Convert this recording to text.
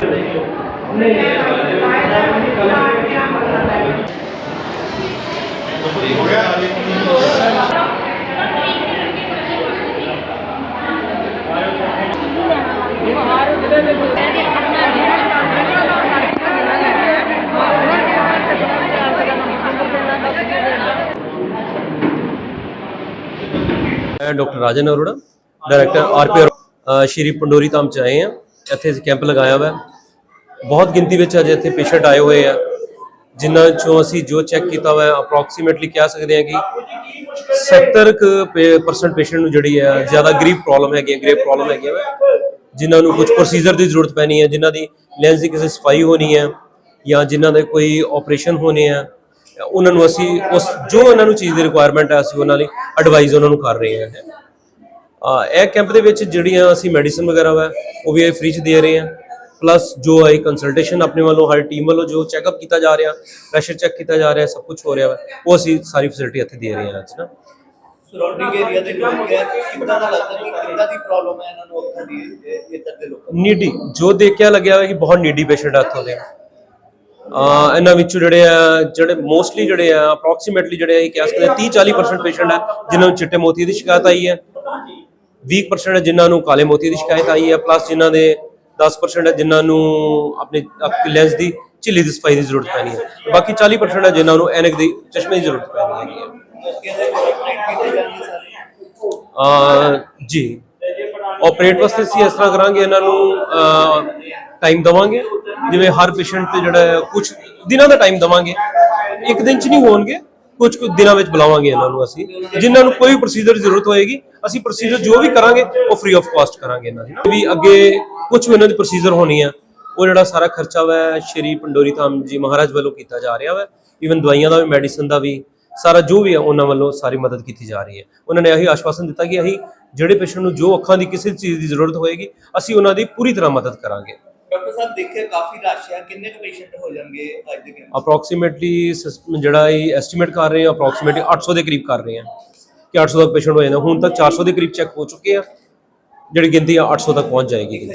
ਮੈਂ doctor Rajan Arora director RP Shri Pandori Dham ਚ ਆਏ ਆ ਇੱਥੇ ਅਸੀਂ ਕੈਂਪ ਲਗਾਇਆ ਹੋਇਆ। ਬਹੁਤ ਗਿਣਤੀ ਵਿੱਚ ਅਜੇ ਇੱਥੇ ਪੇਸ਼ੈਂਟ ਆਏ ਹੋਏ ਆ, ਜਿਨ੍ਹਾਂ ਚੋਂ ਅਸੀਂ ਜੋ ਚੈੱਕ ਕੀਤਾ ਹੋਇਆ ਅਪਰੋਕਸੀਮੇਟਲੀ ਕਹਿ ਸਕਦੇ ਹਾਂ ਕਿ 70% ਪੇਸ਼ੈਂਟ ਨੂੰ ਜਿਹੜੀ ਹੈ ਜ਼ਿਆਦਾ ਗਰੀਬ ਪ੍ਰੋਬਲਮ ਹੈਗੀ ਹੈ ਗ੍ਰੇਵ ਪ੍ਰੋਬਲਮ ਹੈਗੀ ਹੈ ਜਿਨ੍ਹਾਂ ਨੂੰ ਕੁਝ ਪ੍ਰੋਸੀਜਰ ਦੀ ਜ਼ਰੂਰਤ ਪੈਣੀ ਹੈ ਜਿਨ੍ਹਾਂ ਦੀ ਲੈਂਸ ਦੀ ਕਿਸੇ ਸਫ਼ਾਈ ਹੋਣੀ ਹੈ ਜਾਂ ਜਿਨ੍ਹਾਂ ਦੇ ਕੋਈ ਆਪਰੇਸ਼ਨ ਹੋਣੇ ਆ, ਉਹਨਾਂ ਨੂੰ ਅਸੀਂ ਉਸ, ਜੋ ਉਹਨਾਂ ਨੂੰ ਚੀਜ਼ ਦੀ ਰਿਕੁਆਇਰਮੈਂਟ ਹੈ ਅਸੀਂ ਉਹਨਾਂ ਲਈ ਐਡਵਾਈਸ ਉਹਨਾਂ ਨੂੰ ਕਰ ਰਹੇ ਹਾਂ। ਇਹ ਕੈਂਪ ਦੇ ਵਿੱਚ ਜਿਹੜੀਆਂ ਅਸੀਂ ਮੈਡੀਸਨ ਵਗੈਰਾ ਵਾ ਉਹ ਵੀ ਫ੍ਰੀ ਚ ਦੇ ਰਹੇ ਹਾਂ। ਪਲੱਸ ਜੋ ਹੈ ਕੰਸਲਟੇਸ਼ਨ ਆਪਣੇ ਵੱਲੋਂ ਹਰ ਟੀਮ ਵੱਲੋਂ ਜੋ ਚੈੱਕਅਪ ਕੀਤਾ ਜਾ ਰਿਹਾ ਪ੍ਰੈਸ਼ਰ ਚੈੱਕ ਕੀਤਾ ਜਾ ਰਿਹਾ ਸਭ ਕੁਝ ਹੋ ਰਿਹਾ ਵਾ ਉਹ ਅਸੀਂ ਸਾਰੀ ਫੈਸਿਲਿਟੀ ਇੱਥੇ ਦੇ ਰਹੇ ਹਾਂ ਅੱਜ ਨਾ। ਸਰਾਊਂਡਿੰਗ ਏਰੀਆ ਦੇ ਲੋਕ ਹੈ ਕਿੱਦਾਂ ਦਾ ਲੱਗਦਾ ਕਿ ਕਿੱਦਾਂ ਦੀ ਪ੍ਰੋਬਲਮ ਹੈ ਇਹਨਾਂ ਨੂੰ ਅੱਖਾਂ ਦੀ ਇੱਧਰ ਦੇ ਲੋਕਾਂ ਨੀਡੀ ਜੋ ਦੇਖਿਆ ਲੱਗਿਆ ਹੋਇਆ ਕਿ ਬਹੁਤ ਨੀਡੀ ਪੇਸ਼ੈਂਟ ਆ ਇੱਥੋਂ ਦੇ। ਆ ਇਹਨਾਂ ਵਿੱਚੋਂ ਜਿਹੜੇ ਆ ਜਿਹੜੇ ਮੋਸਟਲੀ ਜਿਹੜੇ ਆ ਅਪਰੋਕਸੀਮੇਟਲੀ ਜਿਹੜੇ ਆ ਇਹ ਕਹਿ ਸਕਦੇ 30 40% ਪੇਸ਼ੈਂਟ ਹੈ ਜਿਨ੍ਹਾਂ ਨੂੰ ਚਿੱਟੇ ਮੋਤੀ ਦੀ ਸ਼ਿਕਾਇਤ ਆਈ ਹੈ। 20% ਜਿਨ੍ਹਾਂ ਨੂੰ ਕਾਲੇ ਮੋਤੀ ਦੀ ਸ਼ਿਕਾਇਤ ਆਈ ਹੈ ਪਲੱਸ ਜਿਨ੍ਹਾਂ ਦੇ 10% ਜਿਨ੍ਹਾਂ ਨੂੰ ਆਪਣੇ ਆਪਣੀ ਲੈਂਸ ਦੀ ਝਿੱਲੀ ਦੀ ਸਫ਼ਾਈ ਦੀ ਜ਼ਰੂਰਤ ਪੈਣੀ ਹੈ। ਬਾਕੀ 40% ਹੈ ਜਿਨ੍ਹਾਂ ਨੂੰ ਐਨਕ ਦੀ ਚਸ਼ਮੇ ਦੀ ਜ਼ਰੂਰਤ ਪੈਣੀ ਹੈ। ਜੀ ਆਪਰੇਟ ਵਾਸਤੇ ਅਸੀਂ ਇਸ ਤਰ੍ਹਾਂ ਕਰਾਂਗੇ, ਇਹਨਾਂ ਨੂੰ ਟਾਈਮ ਦਵਾਂਗੇ। ਜਿਵੇਂ ਹਰ ਪੇਸ਼ੈਂਟ ਤੇ ਜਿਹੜਾ ਕੁਝ ਦਿਨਾਂ ਦਾ ਟਾਈਮ ਦਵਾਂਗੇ। ਇੱਕ ਦਿਨ ਚ ਨਹੀਂ ਹੋਣਗੇ। ਕੁਝ ਕੁ ਦਿਨਾਂ ਵਿੱਚ ਬੁਲਾਵਾਂਗੇ ਇਹਨਾਂ ਨੂੰ ਅਸੀਂ। ਜਿਨ੍ਹਾਂ ਨੂੰ ਕੋਈ ਪ੍ਰੋਸੀਜਰ ਦੀ ਜ਼ਰੂਰਤ ਹੋਏਗੀ, ਅਸੀਂ ਪ੍ਰੋਸੀਜਰ ਜੋ ਵੀ ਕਰਾਂਗੇ, ਉਹ ਫ੍ਰੀ ਆਫ ਕਾਸਟ ਕਰਾਂਗੇ ਇਹਨਾਂ ਦੀ। ਵੀ ਅੱਗੇ ਕੁਝ ਵੀ ਇਹਨਾਂ ਦੀ ਪ੍ਰੋਸੀਜਰ ਹੋਣੀ ਆ, ਉਹ ਜਿਹੜਾ ਸਾਰਾ ਖਰਚਾ ਵਾ, ਸ਼੍ਰੀ ਪੰਡੋਰੀ ਧਾਮ ਜੀ ਮਹਾਰਾਜ ਵੱਲੋਂ ਕੀਤਾ ਜਾ ਰਿਹਾ ਵਾ। ਇਵਨ ਦਵਾਈਆਂ ਦਾ ਵੀ ਮੈਡੀਸਨ ਦਾ ਵੀ, ਸਾਰਾ ਜੋ ਵੀ ਹੈ ਉਹਨਾਂ ਵੱਲੋਂ ਸਾਰੀ ਮਦਦ ਕੀਤੀ ਜਾ ਰਹੀ ਹੈ। ਉਹਨਾਂ ਨੇ ਇਹੀ ਆਸ਼ਵਾਸਨ ਦਿੱਤਾ ਕਿ ਅਸੀਂ ਜਿਹੜੇ ਪੇਸ਼ੈਂਟ ਨੂੰ ਜੋ ਅੱਖਾਂ ਦੀ ਕਿਸੇ ਚੀਜ਼ ਦੀ ਜ਼ਰੂਰਤ ਹੋਏਗੀ, ਅਸੀਂ ਉਹਨਾਂ ਦੀ ਪੂਰੀ ਤਰ੍ਹਾਂ ਮਦਦ ਕਰਾਂਗੇ। ਡਾਕਟਰ ਸਾਹਿਬ, ਦੇਖਿਆ ਕਾਫੀ ਰਸ਼ ਹੈ। ਕਿੰਨੇ ਕੁ ਪੇਸ਼ੈਂਟ ਹੋ ਜਾਣਗੇ ਅੱਜ ਦੇ ਦਿਨ ਅਪਰੋਕਸੀਮੇਟਲੀ ਜਿਹੜਾ ਇਹ ਐਸਟੀਮੇਟ ਕਰ ਰਹੇ ਹਾਂ ਅਪਰੋਕਸੀਮੇਟਲੀ 800 ਦੇ ਕਰੀਬ ਕਰ ਰਹੇ ਹਾਂ ਕਿ 800 ਤੱਕ ਪੇਸ਼ੈਂਟ ਹੋ ਜਾਂਦਾ। ਹੁਣ ਤੱਕ 400 ਦੇ ਕਰੀਬ ਚੈੱਕ ਹੋ ਚੁੱਕੇ ਆ। ਜਿਹੜੀ ਗਿਣਤੀ ਆ 800 ਤੱਕ ਪਹੁੰਚ ਜਾਏਗੀ।